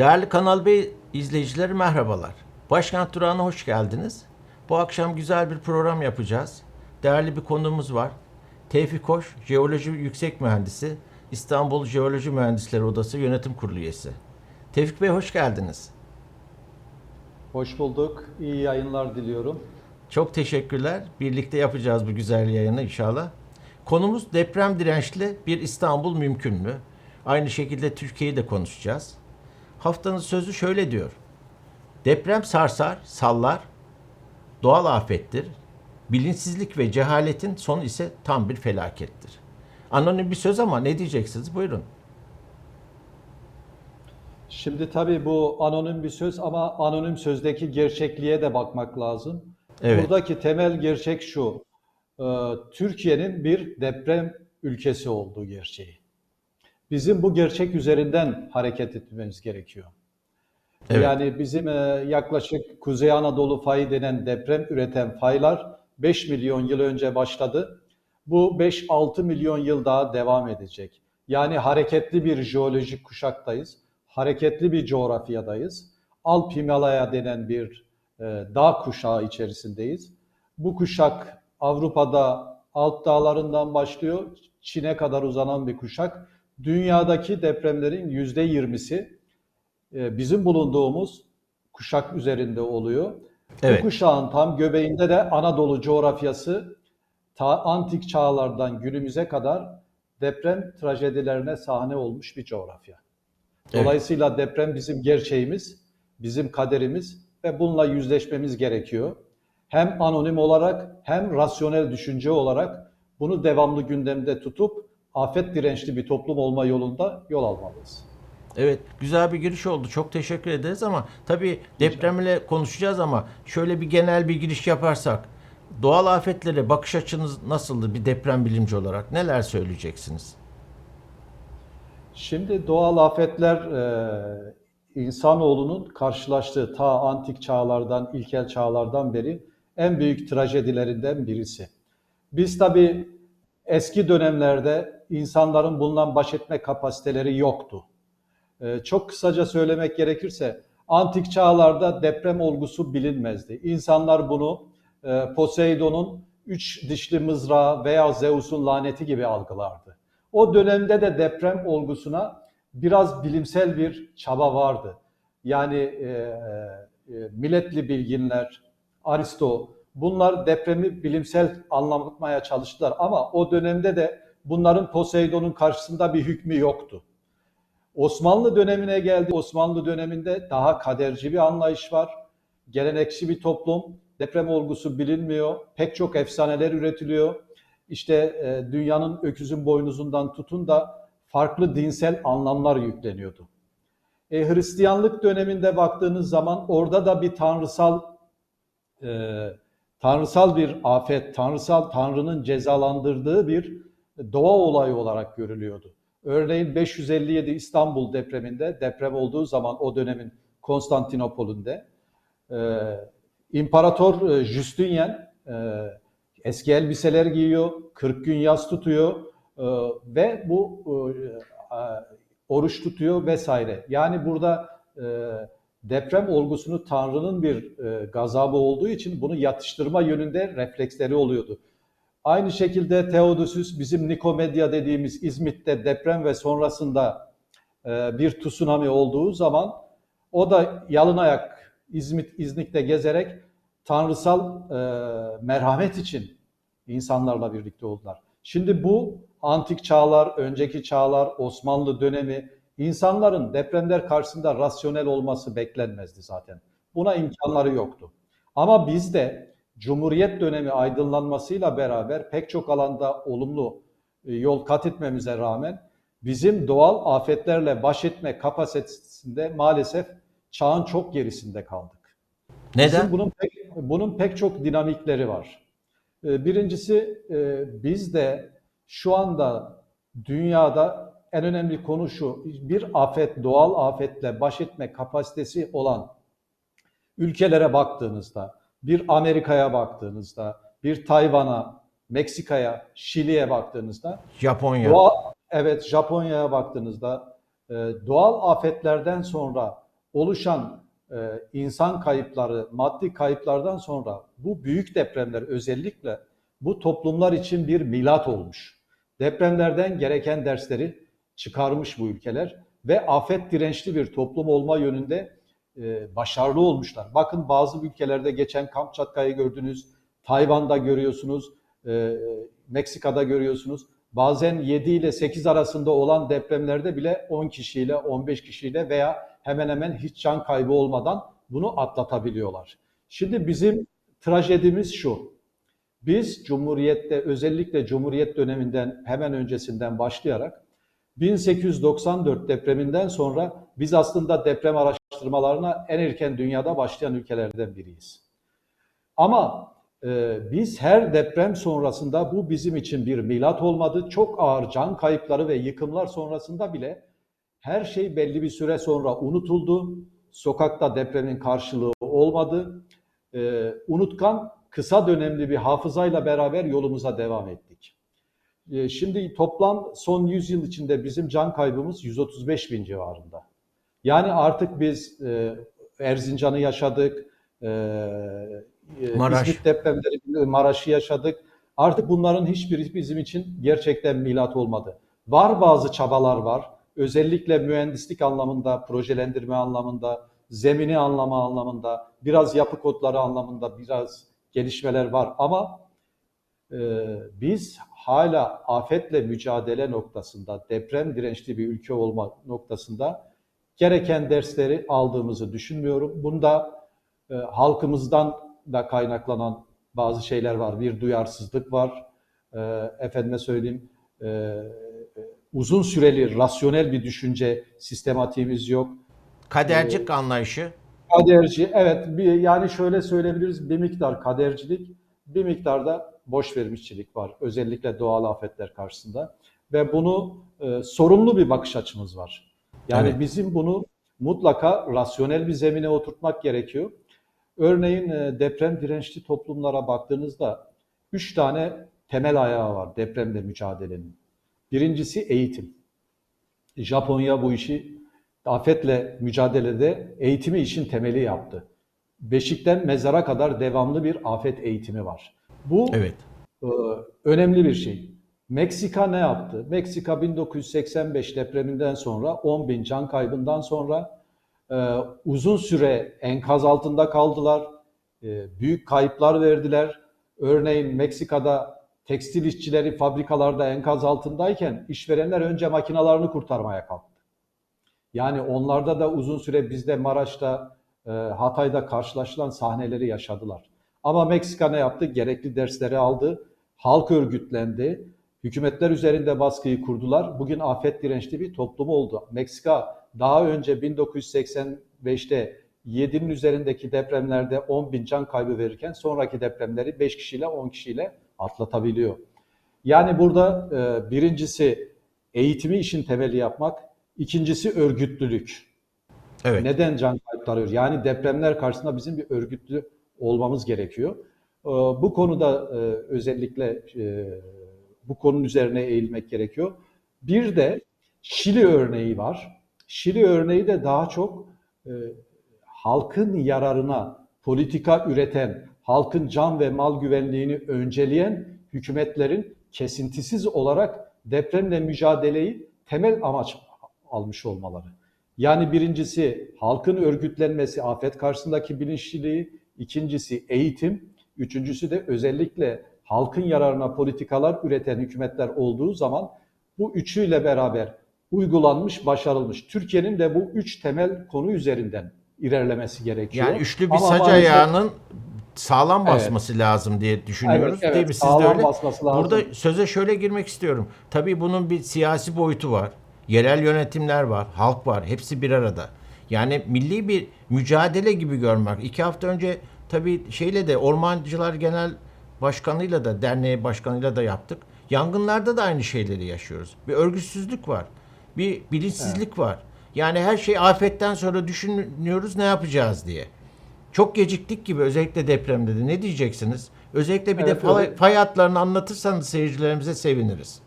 Değerli Kanal Bey izleyicileri merhabalar. Başkent Durağı'na hoş geldiniz. Bu akşam güzel bir program yapacağız. Değerli bir konuğumuz var. Tevfik Hoş, Jeoloji Yüksek Mühendisi, İstanbul Jeoloji Mühendisleri Odası Yönetim Kurulu üyesi. Tevfik Bey hoş geldiniz. Hoş bulduk. İyi yayınlar diliyorum. Çok teşekkürler. Birlikte yapacağız bu güzel yayını inşallah. Konumuz deprem dirençli bir İstanbul mümkün mü? Aynı şekilde Türkiye'yi de konuşacağız. Haftanın sözü şöyle diyor. Deprem sarsar, sallar, doğal afettir. Bilinçsizlik ve cehaletin sonu ise tam bir felakettir. Anonim bir söz ama ne diyeceksiniz? Buyurun. Şimdi tabii bu anonim bir söz ama anonim sözdeki gerçekliğe de bakmak lazım. Evet. Buradaki temel gerçek şu. e, Türkiye'nin bir deprem ülkesi olduğu gerçeği. Bizim bu gerçek üzerinden hareket etmemiz gerekiyor. Evet. Yani bizim e, yaklaşık Kuzey Anadolu fayı denen deprem üreten faylar 5 milyon yıl önce başladı. Bu 5-6 milyon yıl daha devam edecek. Yani hareketli bir jeolojik kuşaktayız. Hareketli bir coğrafyadayız. Alp Himalaya denen bir e, dağ kuşağı içerisindeyiz. Bu kuşak Avrupa'da Alp dağlarından başlıyor. Çin'e kadar uzanan bir kuşak. Dünyadaki depremlerin %20'si e, bizim bulunduğumuz kuşak üzerinde oluyor. Evet. Bu kuşağın tam göbeğinde de Anadolu coğrafyası ta antik çağlardan günümüze kadar deprem trajedilerine sahne olmuş bir coğrafya. Evet. Dolayısıyla deprem bizim gerçeğimiz, bizim kaderimiz ve bununla yüzleşmemiz gerekiyor. Hem anonim olarak hem rasyonel düşünce olarak bunu devamlı gündemde tutup afet dirençli bir toplum olma yolunda yol almalıyız. Evet, güzel bir giriş oldu. Çok teşekkür ederiz ama tabii depremle konuşacağız ama şöyle bir genel bir giriş yaparsak doğal afetlere bakış açınız nasıldı bir deprem bilimci olarak? Neler söyleyeceksiniz? Şimdi doğal afetler e, insanoğlunun karşılaştığı ta antik çağlardan, ilkel çağlardan beri en büyük trajedilerinden birisi. Biz tabii eski dönemlerde insanların bundan baş etme kapasiteleri yoktu. E, çok kısaca söylemek gerekirse antik çağlarda deprem olgusu bilinmezdi. İnsanlar bunu e, Poseidon'un üç dişli mızrağı veya Zeus'un laneti gibi algılardı. O dönemde de deprem olgusuna biraz bilimsel bir çaba vardı. Yani e, e, milletli bilginler, Aristo bunlar depremi bilimsel anlatmaya çalıştılar ama o dönemde de bunların Poseidon'un karşısında bir hükmü yoktu. Osmanlı dönemine geldi. Osmanlı döneminde daha kaderci bir anlayış var. Gelenekçi bir toplum. Deprem olgusu bilinmiyor. Pek çok efsaneler üretiliyor. İşte e, dünyanın öküzün boynuzundan tutun da farklı dinsel anlamlar yükleniyordu. E, Hristiyanlık döneminde baktığınız zaman orada da bir tanrısal e, tanrısal bir afet, tanrısal tanrının cezalandırdığı bir doğa olayı olarak görülüyordu. Örneğin 557 İstanbul depreminde deprem olduğu zaman o dönemin Konstantinopol'ünde e, İmparator e, Justinian e, eski elbiseler giyiyor, 40 gün yas tutuyor e, ve bu e, oruç tutuyor vesaire. Yani burada e, deprem olgusunu Tanrı'nın bir e, gazabı olduğu için bunu yatıştırma yönünde refleksleri oluyordu. Aynı şekilde Theodosius bizim Nikomedia dediğimiz İzmit'te deprem ve sonrasında e, bir tsunami olduğu zaman o da yalın ayak İzmit, İznik'te gezerek tanrısal e, merhamet için insanlarla birlikte oldular. Şimdi bu antik çağlar, önceki çağlar, Osmanlı dönemi insanların depremler karşısında rasyonel olması beklenmezdi zaten. Buna imkanları yoktu. Ama bizde Cumhuriyet dönemi aydınlanmasıyla beraber pek çok alanda olumlu e, yol kat etmemize rağmen bizim doğal afetlerle baş etme kapasitesinde maalesef çağın çok gerisinde kaldık. Neden? Bizim bunun pek, bunun pek çok dinamikleri var. E, Birincisi e, bizde şu anda dünyada en önemli konu şu bir afet doğal afetle baş etme kapasitesi olan ülkelere baktığınızda bir Amerika'ya baktığınızda bir Tayvan'a, Meksika'ya, Şili'ye baktığınızda Japonya. Doğa, evet Japonya'ya baktığınızda e, doğal afetlerden sonra oluşan e, insan kayıpları, maddi kayıplardan sonra bu büyük depremler özellikle bu toplumlar için bir milat olmuş. Depremlerden gereken dersleri çıkarmış bu ülkeler ve afet dirençli bir toplum olma yönünde e, başarılı olmuşlar. Bakın bazı ülkelerde geçen Kamçatka'yı gördünüz, Tayvan'da görüyorsunuz, e, Meksika'da görüyorsunuz. Bazen 7 ile 8 arasında olan depremlerde bile 10 kişiyle, 15 kişiyle veya hemen hemen hiç can kaybı olmadan bunu atlatabiliyorlar. Şimdi bizim trajedimiz şu. Biz Cumhuriyet'te özellikle Cumhuriyet döneminden hemen öncesinden başlayarak 1894 depreminden sonra biz aslında deprem araştırmalarına en erken dünyada başlayan ülkelerden biriyiz. Ama e, biz her deprem sonrasında bu bizim için bir milat olmadı. Çok ağır can kayıpları ve yıkımlar sonrasında bile her şey belli bir süre sonra unutuldu. Sokakta depremin karşılığı olmadı. E, unutkan kısa dönemli bir hafızayla beraber yolumuza devam ettik. E, şimdi toplam son 100 yıl içinde bizim can kaybımız 135 bin civarında. Yani artık biz e, Erzincan'ı yaşadık, e, e, Maraş. İzmit depremleri, Maraş'ı yaşadık. Artık bunların hiçbiri bizim için gerçekten milat olmadı. Var bazı çabalar var. Özellikle mühendislik anlamında, projelendirme anlamında, zemini anlama anlamında, biraz yapı kodları anlamında biraz gelişmeler var. Ama e, biz hala afetle mücadele noktasında, deprem dirençli bir ülke olma noktasında gereken dersleri aldığımızı düşünmüyorum. Bunda e, halkımızdan da kaynaklanan bazı şeyler var. Bir duyarsızlık var. E, efendime söyleyeyim, e, uzun süreli rasyonel bir düşünce sistematiğimiz yok. Kadercik anlayışı. Kaderci, evet bir, yani şöyle söyleyebiliriz bir miktar kadercilik, bir miktar da boş vermişçilik var. Özellikle doğal afetler karşısında. Ve bunu e, sorumlu bir bakış açımız var. Yani Evet. bizim bunu mutlaka rasyonel bir zemine oturtmak gerekiyor. Örneğin e, deprem dirençli toplumlara baktığınızda üç tane temel ayağı var depremle mücadelenin. Birincisi eğitim. Japonya bu işi afetle mücadelede eğitimi işin temeli yaptı. Beşikten mezara kadar devamlı bir afet eğitimi var. Bu Evet. e, önemli bir şey. Meksika ne yaptı? Meksika 1985 depreminden sonra 10 bin can kaybından sonra e, uzun süre enkaz altında kaldılar. E, büyük kayıplar verdiler. Örneğin Meksika'da tekstil işçileri fabrikalarda enkaz altındayken işverenler önce makinalarını kurtarmaya kalktı. Yani onlarda da uzun süre bizde Maraş'ta, e, Hatay'da karşılaşılan sahneleri yaşadılar. Ama Meksika ne yaptı? Gerekli dersleri aldı. Halk örgütlendi. Hükümetler üzerinde baskıyı kurdular. Bugün afet dirençli bir toplum oldu. Meksika daha önce 1985'te 7'nin üzerindeki depremlerde 10 bin can kaybı verirken sonraki depremleri 5 kişiyle 10 kişiyle atlatabiliyor. Yani burada e, birincisi eğitimi işin temeli yapmak, ikincisi örgütlülük. Evet. Neden can kayıpları? Yani depremler karşısında bizim bir örgütlü olmamız gerekiyor. Ee, Bu konuda e, özellikle e, bu konunun üzerine eğilmek gerekiyor. Bir de Şili örneği var. Şili örneği de daha çok e, halkın yararına politika üreten, halkın can ve mal güvenliğini önceleyen hükümetlerin kesintisiz olarak depremle mücadeleyi temel amaç almış olmaları. Yani birincisi halkın örgütlenmesi, afet karşısındaki bilinçliliği, ikincisi eğitim, üçüncüsü de özellikle halkın yararına politikalar üreten hükümetler olduğu zaman bu üçüyle beraber uygulanmış, başarılmış. Türkiye'nin de bu üç temel konu üzerinden ilerlemesi gerekiyor. Yani üçlü bir Ama sac maalesef- ayağının sağlam Evet. basması lazım diye düşünüyoruz. Evet, evet, Değil mi? Siz de sağlam öyle. basması lazım. Burada söze şöyle girmek istiyorum. Tabii bunun bir siyasi boyutu var. Yerel yönetimler var, halk var. Hepsi bir arada. Yani milli bir mücadele gibi görmek. İki hafta önce tabii şeyle de Ormancılar Genel Başkanı'yla da derneği başkanıyla da yaptık. Yangınlarda da aynı şeyleri yaşıyoruz. Bir örgütsüzlük var. Bir bilinçsizlik var. Yani her şey afetten sonra düşünüyoruz ne yapacağız diye. Çok geciktik gibi özellikle depremde de. Ne diyeceksiniz? Özellikle bir de Evet, fay, öyle. fay hatlarını anlatırsanız seyircilerimize seviniriz.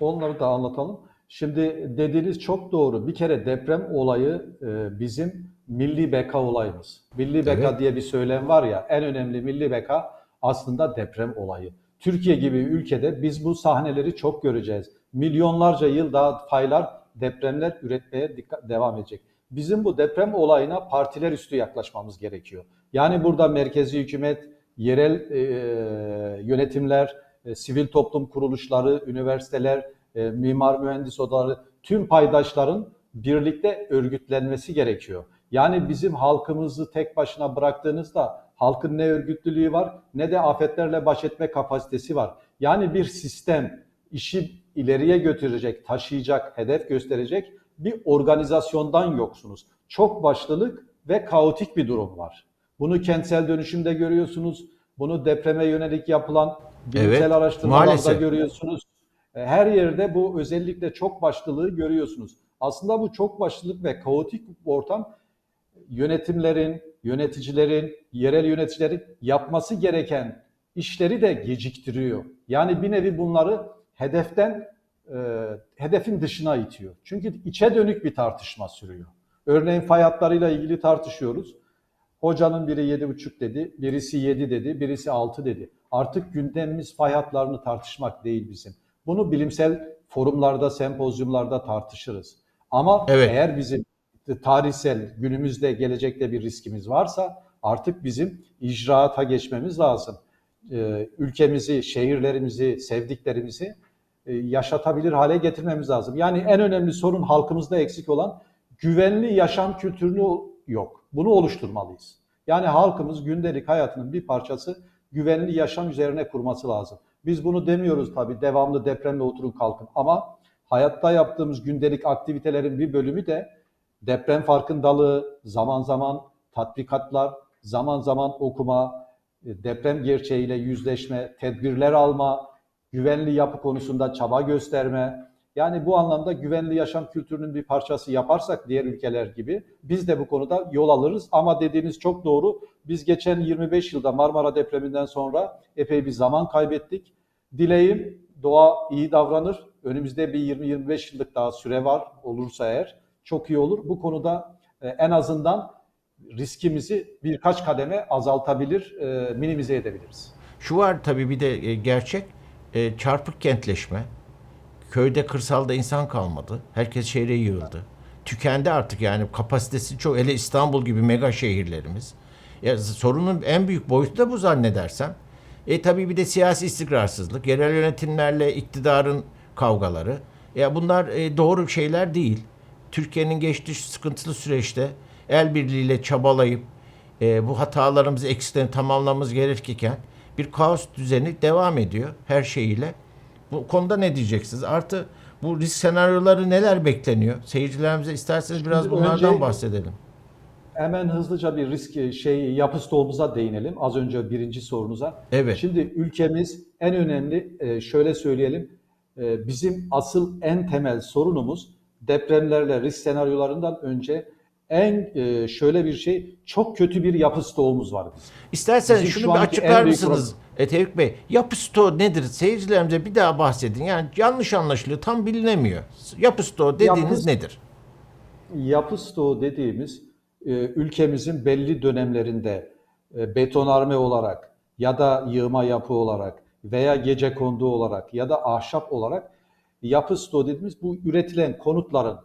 Onları da anlatalım. Şimdi dediğiniz çok doğru. Bir kere deprem olayı e, bizim milli beka olayımız. Milli beka Evet. diye bir söylem var ya, en önemli milli beka aslında deprem olayı. Türkiye gibi ülkede biz bu sahneleri çok göreceğiz. Milyonlarca yıl daha faylar, depremler üretmeye dikkat, devam edecek. Bizim bu deprem olayına partiler üstü yaklaşmamız gerekiyor. Yani burada merkezi hükümet, yerel e, yönetimler, e, sivil toplum kuruluşları, üniversiteler, e, mimar mühendis odaları, tüm paydaşların birlikte örgütlenmesi gerekiyor. Yani bizim halkımızı tek başına bıraktığınızda halkın ne örgütlülüğü var ne de afetlerle baş etme kapasitesi var. Yani bir sistem işi ileriye götürecek, taşıyacak, hedef gösterecek bir organizasyondan yoksunuz. Çok başlılık ve kaotik bir durum var. Bunu kentsel dönüşümde görüyorsunuz. Bunu depreme yönelik yapılan bilimsel Evet, araştırmalarda maalesef. görüyorsunuz. E, Her yerde bu özellikle çok başlılığı görüyorsunuz. Aslında bu çok başlılık ve kaotik ortam yönetimlerin, yöneticilerin, yerel yöneticilerin yapması gereken işleri de geciktiriyor. Yani bir nevi bunları hedeften e, hedefin dışına itiyor. Çünkü içe dönük bir tartışma sürüyor. Örneğin fay hatlarıyla ilgili tartışıyoruz. Hocanın biri yedi buçuk dedi, birisi yedi dedi, birisi altı dedi. Artık gündemimiz fay hatlarını tartışmak değil bizim. Bunu bilimsel forumlarda, sempozyumlarda tartışırız. Ama Evet. eğer bizim tarihsel günümüzde gelecekte bir riskimiz varsa artık bizim icraata geçmemiz lazım. Ee, ülkemizi, şehirlerimizi, sevdiklerimizi e, yaşatabilir hale getirmemiz lazım. Yani en önemli sorun halkımızda eksik olan güvenli yaşam kültürünü yok. Bunu oluşturmalıyız. Yani halkımız gündelik hayatının bir parçası güvenli yaşam üzerine kurması lazım. Biz bunu demiyoruz tabii devamlı depremle oturun kalkın ama hayatta yaptığımız gündelik aktivitelerin bir bölümü de deprem farkındalığı, zaman zaman tatbikatlar, zaman zaman okuma, e, deprem gerçeğiyle yüzleşme, tedbirler alma, güvenli yapı konusunda çaba gösterme. Yani bu anlamda güvenli yaşam kültürünün bir parçası yaparsak diğer ülkeler gibi biz de bu konuda yol alırız. Ama dediğiniz çok doğru. Biz geçen 25 yılda Marmara depreminden sonra epey bir zaman kaybettik. Dileğim doğa iyi davranır. Önümüzde bir 20-25 yıllık daha süre var olursa eğer çok iyi olur. Bu konuda e, en azından riskimizi birkaç kademe azaltabilir, e, minimize edebiliriz. Şu var tabii bir de e, gerçek çarpık kentleşme. Köyde kırsalda insan kalmadı. Herkes şehre yığıldı. Tükendi artık yani kapasitesi çok. Hele İstanbul gibi mega şehirlerimiz. Ya, sorunun en büyük boyutu da bu zannedersem. E tabii bir de siyasi istikrarsızlık, yerel yönetimlerle iktidarın kavgaları. Ya bunlar doğru şeyler değil. Türkiye'nin geçtiği sıkıntılı süreçte el birliğiyle çabalayıp e, bu hatalarımızı, eksiklerini tamamlamamız gerekirken bir kaos düzeni devam ediyor her şeyiyle. Bu konuda ne diyeceksiniz? Artı bu risk senaryoları neler bekleniyor? Seyircilerimize isterseniz biraz Şimdi bunlardan önce- bahsedelim. Hemen hızlıca bir risk şey yapı stoğumuza değinelim. Az önce birinci sorunuza. Evet. Şimdi ülkemiz en önemli e, şöyle söyleyelim. e, Bizim asıl en temel sorunumuz depremlerle risk senaryolarından önce en e, şöyle bir şey çok kötü bir yapı stoğumuz var bizim. İsterseniz Bizim şunu şu bir açıklar mısınız? E, Tevfik Bey, yapı stoğu nedir? Seyircilerimize bir daha bahsedin. Yani yanlış anlaşılıyor, tam bilinemiyor. Yapı stoğu dediğiniz Yapı- nedir? Yapı stoğu dediğimiz e, ülkemizin belli dönemlerinde e, betonarme olarak ya da yığma yapı olarak veya gece kondu olarak ya da ahşap olarak yapı stoğu dediğimiz bu üretilen konutların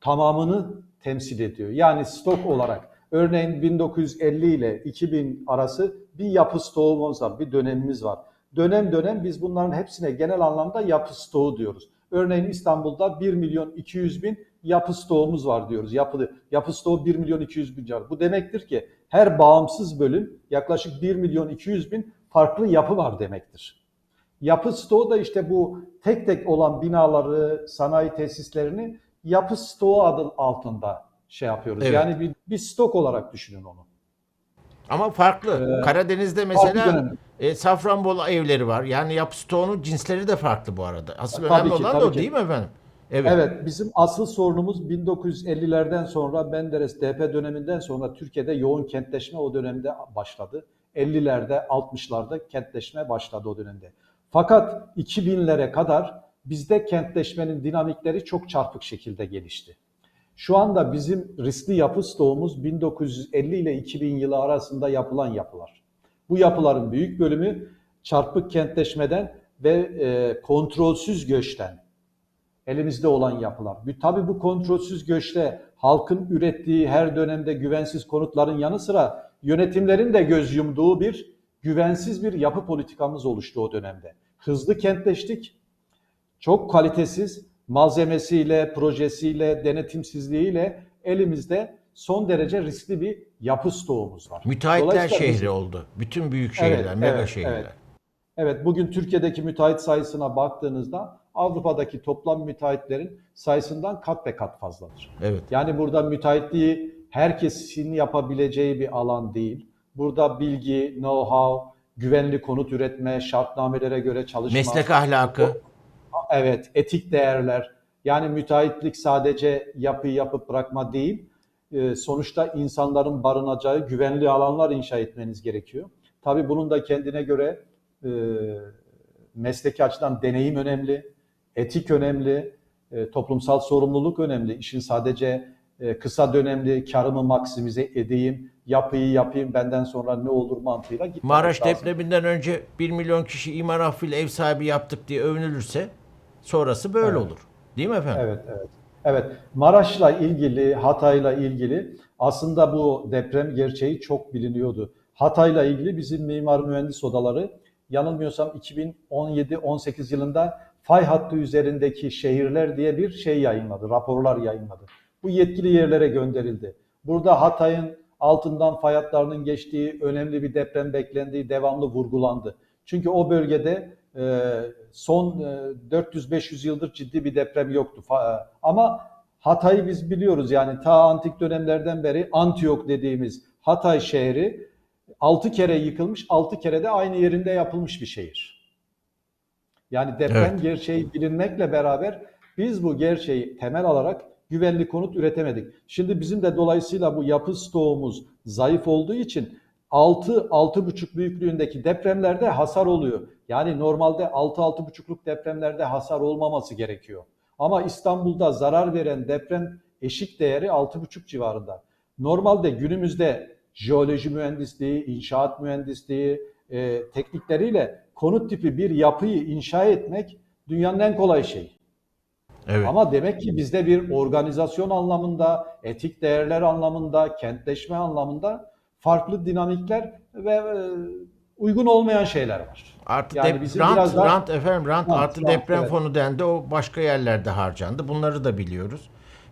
tamamını temsil ediyor. Yani stok olarak örneğin 1950 ile 2000 arası bir yapı stoğumuz var, bir dönemimiz var. Dönem dönem biz bunların hepsine genel anlamda yapı stoğu diyoruz. Örneğin İstanbul'da 1 milyon 200 bin yapı stoğumuz var diyoruz. Yapı, yapı stoğu 1 milyon 200 bin var. Bu demektir ki her bağımsız bölüm yaklaşık 1 milyon 200 bin farklı yapı var demektir. Yapı stoğu da işte bu tek tek olan binaları, sanayi tesislerini yapı stoğu adı altında şey yapıyoruz. Evet. Yani bir, bir stok olarak düşünün onu. Ama farklı. Ee, Karadeniz'de mesela e, Safranbolu evleri var. Yani yapı stoğunun cinsleri de farklı bu arada. Asıl Tabii önemli ki, olan da o ki. değil mi efendim? Evet. Evet, bizim asıl sorunumuz 1950'lerden sonra Menderes DP döneminden sonra Türkiye'de yoğun kentleşme o dönemde başladı. 50'lerde, 60'larda kentleşme başladı o dönemde. Fakat 2000'lere kadar bizde kentleşmenin dinamikleri çok çarpık şekilde gelişti. Şu anda bizim riskli yapı stoğumuz 1950 ile 2000 yılı arasında yapılan yapılar. Bu yapıların büyük bölümü çarpık kentleşmeden ve e, kontrolsüz göçten elimizde olan yapılar. Tabii bu kontrolsüz göçte halkın ürettiği her dönemde güvensiz konutların yanı sıra yönetimlerin de göz yumduğu bir güvensiz bir yapı politikamız oluştu o dönemde. Hızlı kentleştik, çok kalitesiz malzemesiyle, projesiyle, denetimsizliğiyle elimizde son derece riskli bir yapı stoğumuz var. Müteahhitler şehri bizim- oldu. Bütün büyük şehirler, Evet, mega evet, şehirler. evet. Evet, bugün Türkiye'deki müteahhit sayısına baktığınızda Avrupa'daki toplam müteahhitlerin sayısından kat be kat fazladır. Evet. Yani burada müteahhitliği herkesin yapabileceği bir alan değil. Burada bilgi, know-how, güvenli konut üretme, şartnamelere göre çalışma, Meslek ahlakı. evet, etik değerler. Yani müteahhitlik sadece yapıyı yapıp bırakma değil. Ee, sonuçta insanların barınacağı güvenli alanlar inşa etmeniz gerekiyor. Tabii bunun da kendine göre e, mesleki açıdan deneyim önemli, etik önemli, e, toplumsal sorumluluk önemli. İşin sadece e, kısa dönemli karımı maksimize edeyim, yapıyı yapayım benden sonra ne olur mantığıyla gitmemek Maraş lazım. depreminden önce 1 milyon kişi imar affıyla ev sahibi yaptık diye övünülürse sonrası böyle Evet. olur. Değil mi efendim? Evet, evet. Evet, Maraş'la ilgili, Hatay'la ilgili aslında bu deprem gerçeği çok biliniyordu. Hatay'la ilgili bizim mimar mühendis odaları yanılmıyorsam 2017-18 yılında fay hattı üzerindeki şehirler diye bir şey yayınladı, raporlar yayınladı. Bu yetkili yerlere gönderildi. Burada Hatay'ın altından fay hatlarının geçtiği, önemli bir deprem beklendiği devamlı vurgulandı. Çünkü o bölgede e, son e, 400-500 yıldır ciddi bir deprem yoktu. Fa- Ama Hatay'ı biz biliyoruz yani ta antik dönemlerden beri Antiyok dediğimiz Hatay şehri 6 kere yıkılmış, 6 kere de aynı yerinde yapılmış bir şehir. Yani deprem Evet. gerçeği bilinmekle beraber biz bu gerçeği temel alarak güvenli konut üretemedik. Şimdi bizim de dolayısıyla bu yapı stoğumuz zayıf olduğu için 6 6,5 büyüklüğündeki depremlerde hasar oluyor. Yani normalde 6-6,5'luk depremlerde hasar olmaması gerekiyor. Ama İstanbul'da zarar veren deprem eşik değeri 6,5 civarında. Normalde günümüzde jeoloji mühendisliği, inşaat mühendisliği e, teknikleriyle konut tipi bir yapıyı inşa etmek dünyanın en kolay şeyi. Evet. Ama demek ki bizde bir organizasyon anlamında, etik değerler anlamında, kentleşme anlamında farklı dinamikler ve e, uygun olmayan şeyler var. Artı Yani dep- bizim rant, biraz daha- rant efendim rant, Rant, artı rant, deprem evet. fonu dendi. O başka yerlerde harcandı. Bunları da biliyoruz.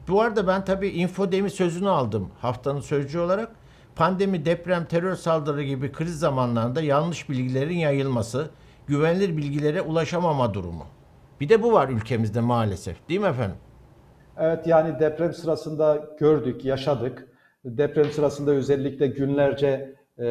Bu arada ben tabii infodemi sözünü aldım haftanın sözcü olarak. Pandemi, deprem, terör saldırı gibi kriz zamanlarında yanlış bilgilerin yayılması, güvenilir bilgilere ulaşamama durumu. Bir de bu var ülkemizde maalesef. Değil mi efendim? Evet yani deprem sırasında gördük, yaşadık. Deprem sırasında özellikle günlerce e,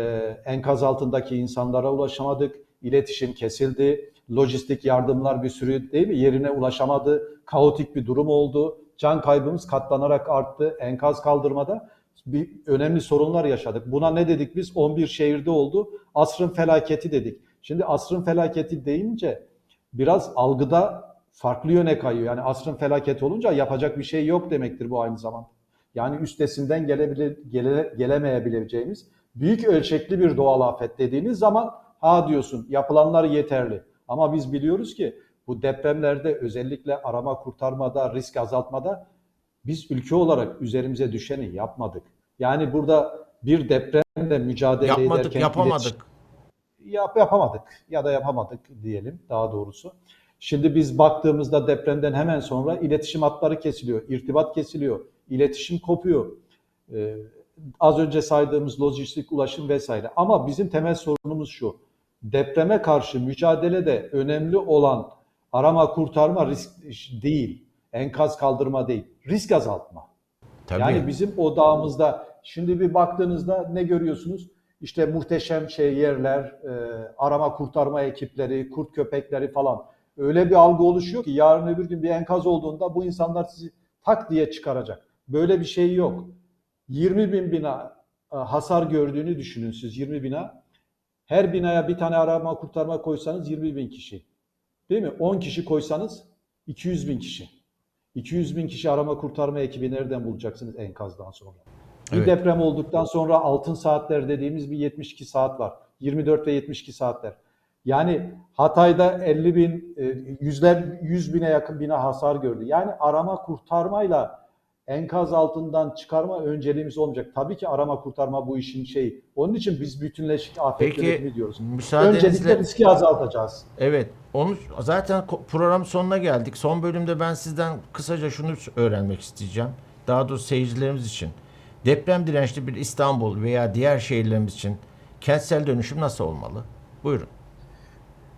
enkaz altındaki insanlara ulaşamadık. İletişim kesildi. Lojistik yardımlar bir sürü değil mi yerine ulaşamadı. Kaotik bir durum oldu. Can kaybımız katlanarak arttı. Enkaz kaldırmada bir önemli sorunlar yaşadık. Buna ne dedik biz? 11 şehirde oldu. Asrın felaketi dedik. Şimdi asrın felaketi deyince biraz algıda farklı yöne kayıyor. Yani asrın felaketi olunca yapacak bir şey yok demektir bu aynı zamanda. Yani üstesinden gelebilir, gele, gelemeyebileceğimiz büyük ölçekli bir doğal afet dediğiniz zaman ha diyorsun yapılanlar yeterli. Ama biz biliyoruz ki bu depremlerde özellikle arama kurtarmada, risk azaltmada biz ülke olarak üzerimize düşeni yapmadık. Yani burada bir depremle mücadele Yapmadık, ederken yapamadık. Yap, yapamadık ya da yapamadık diyelim daha doğrusu. Şimdi biz baktığımızda depremden hemen sonra iletişim hatları kesiliyor, irtibat kesiliyor, iletişim kopuyor. Ee, az önce saydığımız lojistik, ulaşım vesaire. Ama bizim temel sorunumuz şu. Depreme karşı mücadelede önemli olan arama kurtarma risk değil, enkaz kaldırma değil, risk azaltma. Tabii. Yani bizim odağımızda şimdi bir baktığınızda ne görüyorsunuz? İşte muhteşem şey yerler, e, arama kurtarma ekipleri, kurt köpekleri falan. Öyle bir algı oluşuyor ki yarın öbür gün bir enkaz olduğunda bu insanlar sizi tak diye çıkaracak. Böyle bir şey yok. 20 bin bina e, hasar gördüğünü düşünün siz 20 bina. Her binaya bir tane arama kurtarma koysanız 20 bin kişi. Değil mi? 10 kişi koysanız 200 bin kişi. 200 bin kişi arama kurtarma ekibi nereden bulacaksınız enkazdan sonra? Bir Evet. deprem olduktan sonra altın saatler dediğimiz bir 72 saat var. 24 ve 72 saatler. Yani Hatay'da 50 bin, e, yüzler, 100 bine yakın bina hasar gördü. Yani arama kurtarmayla enkaz altından çıkarma önceliğimiz olmayacak. Tabii ki arama kurtarma bu işin şeyi. Onun için biz bütünleşik afet yönetimi diyoruz. müsaadenizle- Öncelikle riski azaltacağız. Evet, onu zaten program sonuna geldik. Son bölümde ben sizden kısaca şunu öğrenmek isteyeceğim. Daha doğrusu seyircilerimiz için. Deprem dirençli bir İstanbul veya diğer şehirlerimiz için kentsel dönüşüm nasıl olmalı? Buyurun.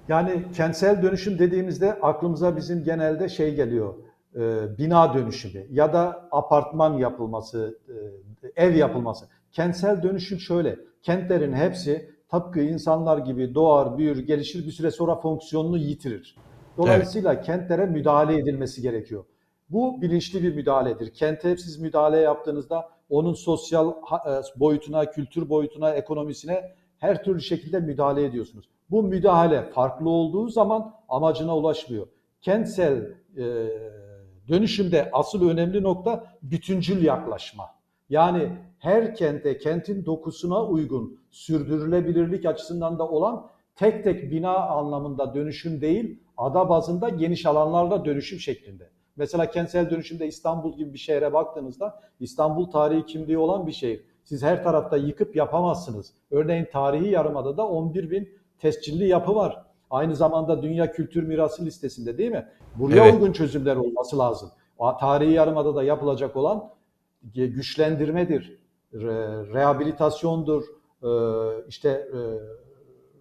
Yani kentsel dönüşüm dediğimizde aklımıza bizim genelde şey geliyor. e, bina dönüşümü ya da apartman yapılması, e, ev yapılması. Kentsel dönüşüm şöyle. Kentlerin hepsi tıpkı insanlar gibi doğar, büyür, gelişir bir süre sonra fonksiyonunu yitirir. Dolayısıyla kentlere müdahale edilmesi gerekiyor. Bu bilinçli bir müdahaledir. Kente siz müdahale yaptığınızda onun sosyal e, boyutuna, kültür boyutuna, ekonomisine her türlü şekilde müdahale ediyorsunuz. Bu müdahale farklı olduğu zaman amacına ulaşmıyor. Kentsel e, dönüşümde asıl önemli nokta bütüncül yaklaşma. Yani her kente, kentin dokusuna uygun, sürdürülebilirlik açısından da olan tek tek bina anlamında dönüşüm değil, ada bazında geniş alanlarla dönüşüm şeklinde. Mesela kentsel dönüşümde İstanbul gibi bir şehre baktığınızda İstanbul tarihi kimliği olan bir şehir. Siz her tarafta yıkıp yapamazsınız. Örneğin tarihi yarımadada 11 bin tescilli yapı var. Aynı zamanda Dünya Kültür Mirası listesinde değil mi? Buraya Evet. uygun çözümler olması lazım. O Tarihi yarımadada yapılacak olan güçlendirmedir, re- rehabilitasyondur, e, işte e,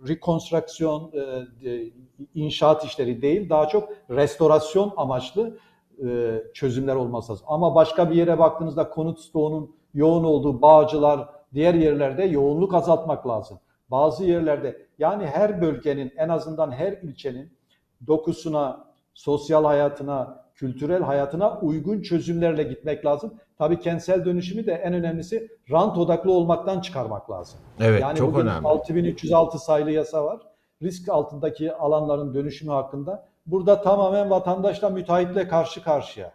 rekonstrüksiyon, e, inşaat işleri değil, daha çok restorasyon amaçlı e, çözümler olması lazım. Ama başka bir yere baktığınızda konut stoğunun yoğun olduğu Bağcılar, diğer yerlerde yoğunluk azaltmak lazım. Bazı yerlerde yani her bölgenin en azından her ilçenin dokusuna, sosyal hayatına, kültürel hayatına uygun çözümlerle gitmek lazım. Tabii kentsel dönüşümü de en önemlisi rant odaklı olmaktan çıkarmak lazım. Evet, yani çok bugün önemli. 6306 sayılı yasa var. Risk altındaki alanların dönüşümü hakkında. Burada tamamen vatandaşla müteahhitle karşı karşıya.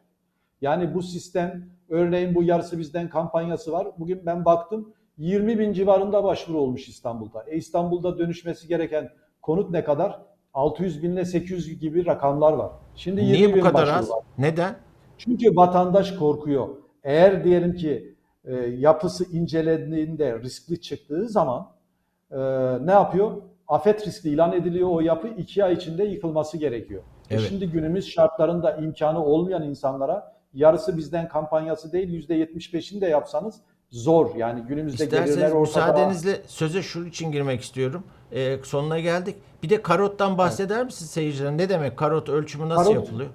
Yani bu sistem örneğin bu yarısı bizden kampanyası var. Bugün ben baktım 20 bin civarında başvuru olmuş İstanbul'da. E İstanbul'da dönüşmesi gereken konut ne kadar? 600 bin ile 800 gibi rakamlar var. Şimdi 20 Niye bu bin kadar az? var. Neden? Çünkü vatandaş korkuyor. Eğer diyelim ki e, yapısı incelendiğinde riskli çıktığı zaman e, ne yapıyor? Afet riskli ilan ediliyor o yapı iki ay içinde yıkılması gerekiyor. E Evet. şimdi günümüz şartlarında imkanı olmayan insanlara yarısı bizden kampanyası değil yüzde 75'ini de yapsanız zor. Yani günümüzde gelirler İsterseniz ortada. müsaadenizle söze şunun için girmek istiyorum. Ee, sonuna geldik. Bir de karottan bahseder misiniz seyircilere? Ne demek karot ölçümü nasıl Karot- yapılıyor?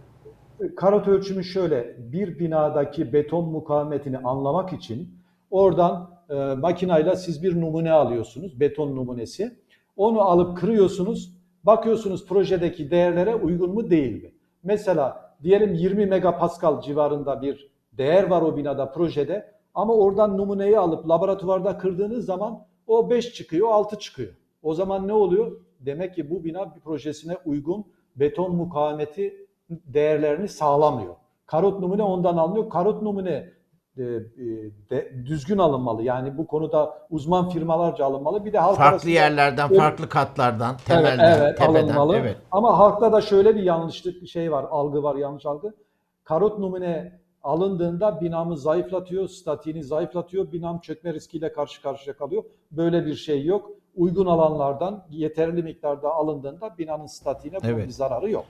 Karot ölçümü şöyle, bir binadaki beton mukavemetini anlamak için oradan e, makinayla siz bir numune alıyorsunuz, beton numunesi. Onu alıp kırıyorsunuz, bakıyorsunuz projedeki değerlere uygun mu değil mi? Mesela diyelim 20 megapascal civarında bir değer var o binada, projede ama oradan numuneyi alıp laboratuvarda kırdığınız zaman o 5 çıkıyor, 6 çıkıyor. O zaman ne oluyor? Demek ki bu bina bir projesine uygun beton mukavemeti değerlerini sağlamıyor. Karot numune ondan alınıyor. Karot numune de, düzgün alınmalı. Yani bu konuda uzman firmalarca alınmalı. Bir de halk Farklı arasında- yerlerden, farklı katlardan, temelden, evet, evet, tepeden. alınmalı. Evet. Ama halkta da şöyle bir yanlışlık şey var, algı var, yanlış algı. Karot numune alındığında binamı zayıflatıyor, statiğini zayıflatıyor, binam çökme riskiyle karşı karşıya kalıyor. Böyle bir şey yok. Uygun alanlardan yeterli miktarda alındığında binanın statiğine bunun Evet. bir zararı yok.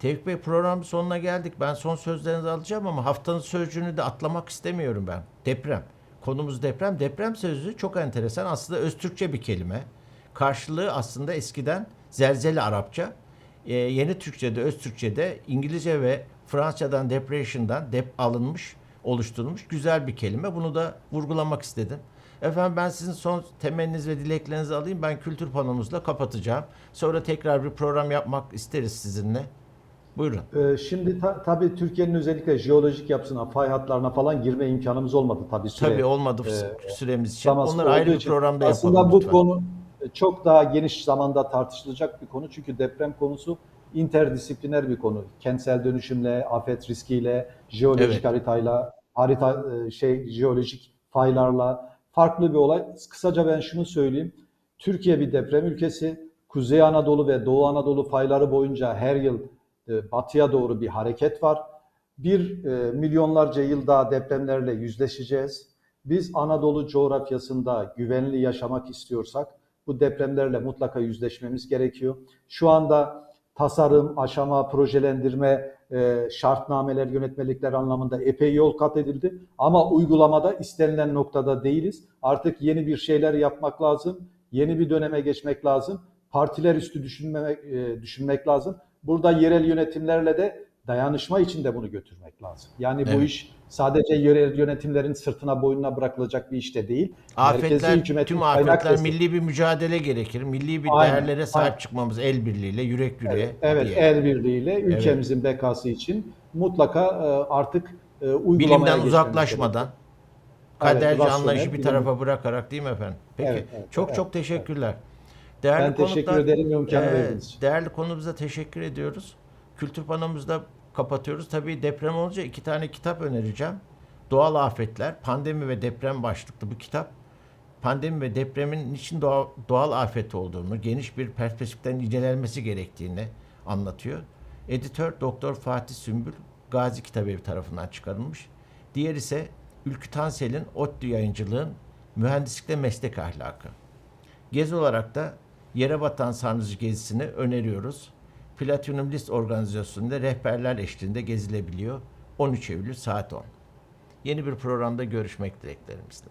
Tevfik Bey programın sonuna geldik. Ben son sözlerinizi alacağım ama haftanın sözcüğünü de atlamak istemiyorum ben. Deprem. Konumuz deprem. Deprem sözcüğü çok enteresan. Aslında Öztürkçe bir kelime. Karşılığı aslında eskiden zelzele Arapça. Ee, yeni Türkçe'de, Öztürkçe'de İngilizce ve Fransızcadan depression'dan dep alınmış, oluşturulmuş güzel bir kelime. Bunu da vurgulamak istedim. Efendim ben sizin son temenniniz ve dileklerinizi alayım. Ben kültür panomuzla kapatacağım. Sonra tekrar bir program yapmak isteriz sizinle. Buyurun. Ee, Şimdi ta- tabii Türkiye'nin özellikle jeolojik yapısına, fay hatlarına falan girme imkanımız olmadı tabii süre. Tabii olmadı Ee, süremiz için. zamansı Onları ayrı bir programda Aslında yapalım bu lütfen. konu çok daha geniş zamanda tartışılacak bir konu. Çünkü deprem konusu interdisipliner bir konu. Kentsel dönüşümle, afet riskiyle, jeolojik Evet. haritayla, harita e, şey jeolojik faylarla farklı bir olay. Kısaca ben şunu söyleyeyim. Türkiye bir deprem ülkesi. Kuzey Anadolu ve Doğu Anadolu fayları boyunca her yıl batıya doğru bir hareket var. Bir e, milyonlarca yıl daha depremlerle yüzleşeceğiz. Biz Anadolu coğrafyasında güvenli yaşamak istiyorsak bu depremlerle mutlaka yüzleşmemiz gerekiyor. Şu anda tasarım, aşama, projelendirme, e, şartnameler, yönetmelikler anlamında epey yol kat edildi. Ama uygulamada istenilen noktada değiliz. Artık yeni bir şeyler yapmak lazım. Yeni bir döneme geçmek lazım. Partiler üstü düşünmemek, e, düşünmek lazım. Burada yerel yönetimlerle de dayanışma içinde bunu götürmek lazım. Yani bu Evet. iş sadece yerel yönetimlerin sırtına boynuna bırakılacak bir iş de değil. Afetler, tüm afetler milli bir mücadele gerekir. Milli bir Aynen, değerlere sahip aynen. çıkmamız el birliğiyle, yürek yüreğe. Evet, diye. el birliğiyle ülkemizin bekası için mutlaka e, artık e, uygulamaya Bilimden uzaklaşmadan, Evet, kaderci rasyonel, anlayışı bir bilim- tarafa bırakarak değil mi efendim? Peki. Evet, evet, çok evet, çok teşekkürler. Değerli Ben teşekkür konuklar, ederim imkanı e, verdiğiniz için. Değerli konumuza teşekkür ediyoruz. Kültür panomuzda kapatıyoruz. Tabii deprem olunca iki tane kitap önereceğim. Doğal Afetler, Pandemi ve Deprem başlıklı bu kitap. Pandemi ve depremin niçin doğa- doğal afet olduğunu, geniş bir perspektiften incelenmesi gerektiğini anlatıyor. Editör Doktor Fatih Sümbül Gazi Kitabevi tarafından çıkarılmış. Diğer ise Ülkü Tansel'in ODTÜ yayıncılığın Mühendislikte Meslek Ahlakı. Gezi olarak da Yere Batan Sarnıcı gezisini öneriyoruz. Platinum List organizasyonunda rehberler eşliğinde gezilebiliyor. 13 Eylül saat 10. Yeni bir programda görüşmek dileklerimizle.